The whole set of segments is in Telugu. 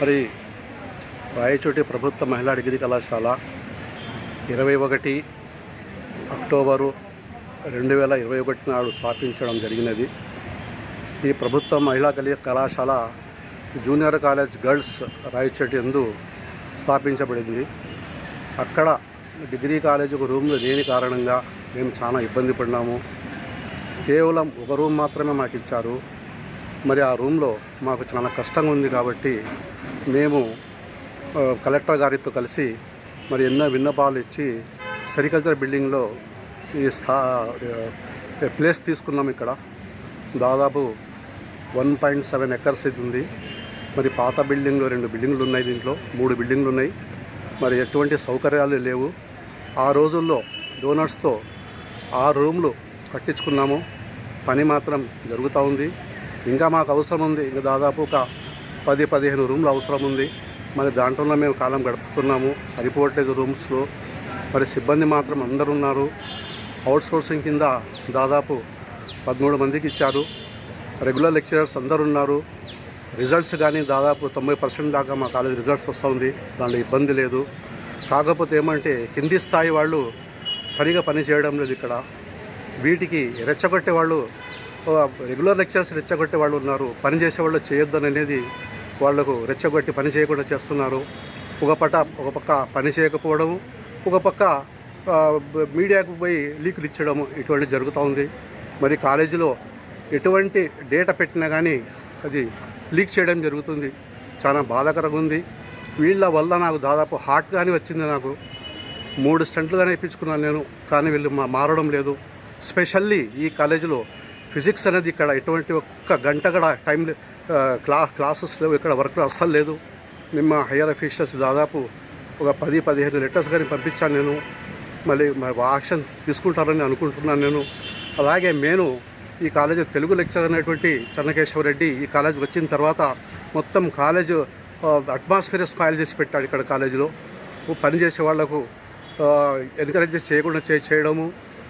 మరి రాయచోటి ప్రభుత్వ మహిళా డిగ్రీ కళాశాల ఇరవై ఒకటి అక్టోబరు రెండు వేల ఇరవై ఒకటి నాడు స్థాపించడం జరిగినది. ఈ ప్రభుత్వ మహిళా కలి కళాశాల జూనియర్ కాలేజ్ గర్ల్స్ రాయచోటి ఎందు స్థాపించబడింది. అక్కడ డిగ్రీ కాలేజ్ ఒక రూమ్లో లేని కారణంగా మేము చాలా ఇబ్బంది పడినాము. కేవలం ఒక రూమ్ మాత్రమే మాకు ఇచ్చారు మరి ఆ రూమ్లో మాకు చాలా కష్టంగా ఉంది కాబట్టి మేము కలెక్టర్ గారితో కలిసి మరి ఎన్నో విన్నపాలు ఇచ్చి సెరికల్చర్ బిల్డింగ్లో ఈ స్థా ప్లేస్ తీసుకున్నాం ఇక్కడ. దాదాపు వన్ పాయింట్ సెవెన్ ఎకర్స్ ఇది ఉంది. మరి పాత బిల్డింగ్లో రెండు బిల్డింగ్లు ఉన్నాయి దీంట్లో మూడు బిల్డింగ్లు ఉన్నాయి. మరి ఎటువంటి సౌకర్యాలు లేవు. ఆ రోజుల్లో డోనర్స్తో ఆ రూమ్లు కట్టించుకున్నాము. పని మాత్రం జరుగుతూ ఉంది. ఇంకా మాకు అవసరం ఉంది. ఇంకా దాదాపు ఒక పది పదిహేను రూమ్లు అవసరం ఉంది. మరి దాంట్లో మేము కాలం గడుపుతున్నాము. సరిపోవట్లేదు రూమ్స్లో. మరి సిబ్బంది మాత్రం అందరు ఉన్నారు అవుట్ సోర్సింగ్ కింద దాదాపు పదమూడు మందికి ఇచ్చారు. రెగ్యులర్ లెక్చరర్స్ అందరు ఉన్నారు రిజల్ట్స్ కానీ దాదాపు తొంభై పర్సెంట్ దాకా మా కాలేజ్ రిజల్ట్స్ వస్తుంది. దాంట్లో ఇబ్బంది లేదు. కాకపోతే ఏమంటే కింది స్థాయి వాళ్ళు సరిగా పని చేయడం లేదు ఇక్కడ. వీటికి రెచ్చగొట్టే వాళ్ళు రెగ్యులర్ లెక్చర్స్ రెచ్చగొట్టే వాళ్ళు ఉన్నారు. పని చేసే వాళ్ళు చేయొద్దని అనేది వాళ్ళకు రెచ్చగొట్టి పని చేయకుండా చేస్తున్నారు. ఒక పట ఒక పక్క పని చేయకపోవడము ఒక పక్క మీడియాకు పోయి లీకులు ఇచ్చడము ఇటువంటి జరుగుతూ ఉంది. మరి కాలేజీలో ఎటువంటి డేటా పెట్టినా కానీ అది లీక్ చేయడం జరుగుతుంది. చాలా బాధాకరంగా ఉంది. వీళ్ళ వల్ల నాకు దాదాపు హార్ట్ కానీ వచ్చింది నాకు. మూడు స్టంట్లు కానీ ఇప్పించుకున్నాను నేను కానీ వీళ్ళు మారడం లేదు. స్పెషల్లీ ఈ కాలేజీలో ఫిజిక్స్ అనేది ఇక్కడ ఎటువంటి ఒక్క గంట కూడా టైం క్లాస్ క్లా క్లాసెస్ లేవు ఇక్కడ వర్క్ అస్సలు లేదు. మేము హయ్యర్ అఫీషియల్స్ దాదాపు ఒక పది పదిహేను లెటర్స్ కానీ పంపించాను నేను. మళ్ళీ యాక్షన్ తీసుకుంటారని అనుకుంటున్నాను నేను. అలాగే నేను ఈ కాలేజ్ తెలుగు లెక్చర్ అనేటువంటి చెన్నకేశ్వరరెడ్డి ఈ కాలేజ్ వచ్చిన తర్వాత మొత్తం కాలేజ్ అట్మాస్ఫియర్ స్మైల్ చేసి పెట్టాడు ఇక్కడ కాలేజీలో. పని చేసే వాళ్ళకు ఎంకరేజ్ చేయకుండా చే చేయడము.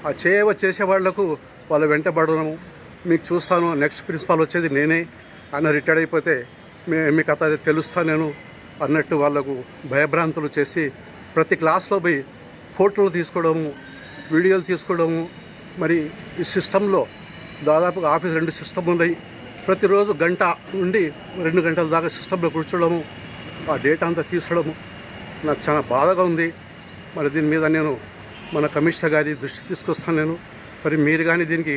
ఆ చేయవ చేసే వాళ్ళకు వాళ్ళ వెంటబడడము మీకు చూస్తాను. నెక్స్ట్ ప్రిన్సిపాల్ వచ్చేది నేనే. ఆయన రిటైర్డ్ అయిపోతే మీ మీ కథ అది తెలుస్తా నేను అన్నట్టు వాళ్ళకు భయభ్రాంతులు చేసి ప్రతి క్లాస్లో పోయి ఫోటోలు తీసుకోవడము వీడియోలు తీసుకోవడము. మరి ఈ సిస్టంలో దాదాపుగా ఆఫీస్ రెండు సిస్టమ్ ఉన్నాయి. ప్రతిరోజు గంట నుండి రెండు గంటల దాకా సిస్టంలో కూర్చోవడము ఆ డేటా అంతా తీసుకోవడము. నాకు చాలా బాధగా ఉంది. మరి దీని మీద నేను మన కమిషనర్ గారి దృష్టి తీసుకొస్తాను నేను. మరి మీరు కానీ దీనికి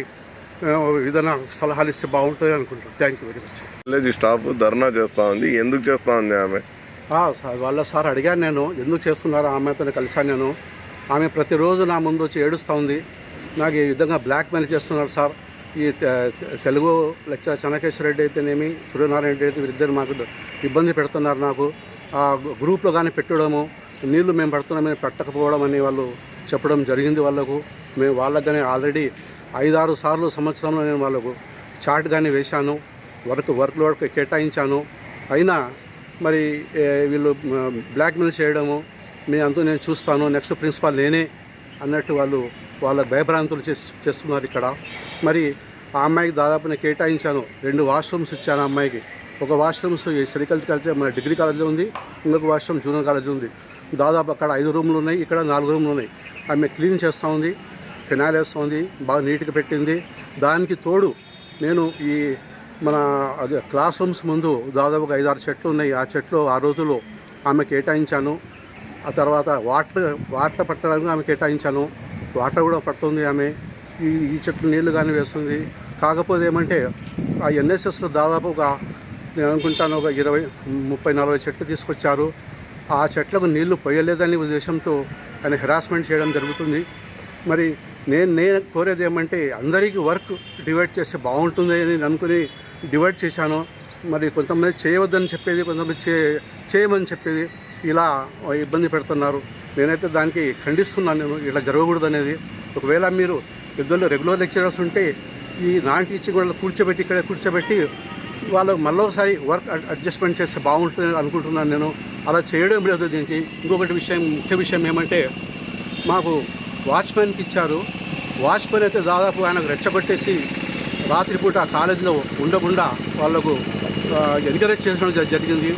ఏదైనా సలహాలు ఇస్తే బాగుంటుంది అనుకుంటున్నాను thank you very much college staff dharna చేస్తా ఉంది. ఎందుకు చేస్తా ఉంది ఆమె? సార్ వాళ్ళ సార్ అడిగాను నేను ఎందుకు చేస్తున్నారు? ఆమెతో కలిసాను నేను. ఆమె ప్రతిరోజు నా ముందు వచ్చి ఏడుస్తూ ఉంది. నాకు ఈ విధంగా బ్లాక్మెయిల్ చేస్తున్నారు సార్. ఈ తెలుగు లెక్చర్ చెన్నకేశ్వర రెడ్డి అయితేనేమి సూర్యనారాయణ రెడ్డి అయితే వీరిద్దరు మాకు ఇబ్బంది పెడుతున్నారు నాకు. ఆ గ్రూప్లో కానీ పెట్టడము నీళ్ళు మేము పడుతున్నామని పెట్టకపోవడం అని వాళ్ళు చెప్పడం జరిగింది వాళ్ళకు. మేము వాళ్ళకి ఆల్రెడీ ఐదారు సార్లు సంవత్సరంలో నేను వాళ్ళకు చాట్ కానీ వేశాను. వర్క్ వర్క్ లోడ్ కేటాయించాను. అయినా మరి వీళ్ళు బ్లాక్మెయిల్ చేయడము మీ అంతా నేను చూస్తాను. నెక్స్ట్ ప్రిన్సిపాల్ నేనే అన్నట్టు వాళ్ళు వాళ్ళ భయభ్రాంతులు చేస్తున్నారు ఇక్కడ. మరి ఆ అమ్మాయికి దాదాపు నేను కేటాయించాను. రెండు వాష్రూమ్స్ ఇచ్చాను ఆ అమ్మాయికి. ఒక వాష్రూమ్స్ సెరికల్చర్ కాలేజ్ మన డిగ్రీ కాలేజ్లో ఉంది. ఇంకొక వాష్రూమ్ జూనియర్ కాలేజ్ ఉంది. దాదాపు అక్కడ ఐదు రూమ్లు ఉన్నాయి. ఇక్కడ నాలుగు రూమ్లు ఉన్నాయి. ఆమె క్లీన్ చేస్తూ ఉంది. ఫినాయిల్ వేస్తుంది బాగా నీట్గా పెట్టింది. దానికి తోడు నేను ఈ మన అదే క్లాస్ రూమ్స్ ముందు దాదాపు ఐదు ఐదారు చెట్లు ఉన్నాయి. ఆ చెట్లు ఆ రోజులో ఆమె కేటాయించాను. ఆ తర్వాత వాటర్ వాటర్ పట్టడానికి ఆమె కేటాయించాను. వాటర్ కూడా పడుతుంది ఆమె. ఈ ఈ చెట్లు నీళ్ళు కానీ వేస్తుంది. కాకపోతే ఏమంటే ఆ ఎన్ఎస్ఎస్లో దాదాపు ఒక నేను అనుకుంటాను ఒక ఇరవై ముప్పై నలభై చెట్లు తీసుకొచ్చారు. ఆ చెట్లకు నీళ్ళు పోయలేదనే ఉద్దేశంతో ఆయన హెరాస్మెంట్ చేయడం జరుగుతుంది. మరి నేను నేను కోరేది ఏమంటే అందరికీ వర్క్ డివైడ్ చేస్తే బాగుంటుంది అని నేను అనుకుని డివైడ్ చేశాను. మరి కొంతమంది చేయవద్దని చెప్పేది కొంతమంది చే చేయమని చెప్పేది ఇలా ఇబ్బంది పెడుతున్నారు. నేనైతే దానికి ఖండిస్తున్నాను. నేను ఇలా జరగకూడదు అనేది. ఒకవేళ మీరు ఇద్దరు రెగ్యులర్ లెక్చరర్స్ ఉంటే ఈ నాన్ టీచింగ్ వాళ్ళు కూర్చోబెట్టి ఇక్కడ కూర్చోబెట్టి వాళ్ళు మళ్ళీ వర్క్ అడ్- అడ్జస్ట్మెంట్ చేస్తే బాగుంటుంది అనుకుంటున్నాను నేను. అలా చేయడం లేదు దీనికి. ఇంకొకటి విషయం ముఖ్య విషయం ఏమంటే మాకు వాచ్మెన్కి ఇచ్చారు. వాచ్మెన్ అయితే దాదాపు ఆయనకు రెచ్చగొట్టేసి రాత్రిపూట ఆ కాలేజీలో ఉండకుండా వాళ్ళకు ఎంకరేజ్ చేసడం జరిగింది.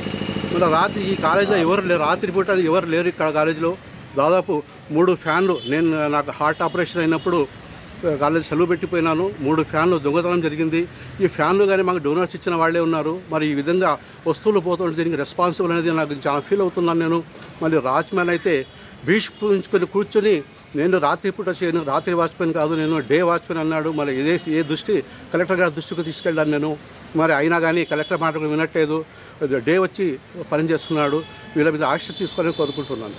మళ్ళీ రాత్రి ఈ కాలేజీలో ఎవరు లేరు రాత్రిపూట ఎవరు లేరు ఇక్కడ కాలేజీలో. దాదాపు మూడు ఫ్యాన్లు నేను నాకు హార్ట్ ఆపరేషన్ అయినప్పుడు కాలేజీ సెలవు పెట్టిపోయినాను. మూడు ఫ్యాన్లు దొంగతనం జరిగింది. ఈ ఫ్యాన్లు కానీ మాకు డోనర్స్ ఇచ్చిన వాళ్ళే ఉన్నారు. మరి ఈ విధంగా వస్తువులు పోతుంటే దీనికి రెస్పాన్సిబుల్ అనేది నాకు చాలా ఫీల్ అవుతున్నాను నేను. మళ్ళీ రాజ్మ్యాన్ అయితే భీష్మించుకొని కూర్చొని నేను రాత్రి పూట చేయను రాత్రి వాచ్మెన్ కాదు నేను డే వాచ్మెన్ అన్నాడు. మరి ఇదే ఏ దృష్టి కలెక్టర్ గారి దృష్టికి తీసుకెళ్ళాను నేను. మరి అయినా కానీ కలెక్టర్ మాట వినట్లేదు. డే వచ్చి పనిచేస్తున్నాడు వీళ్ళ మీద ఆక్ష తీసుకోవాలని కోరుకుంటున్నాను.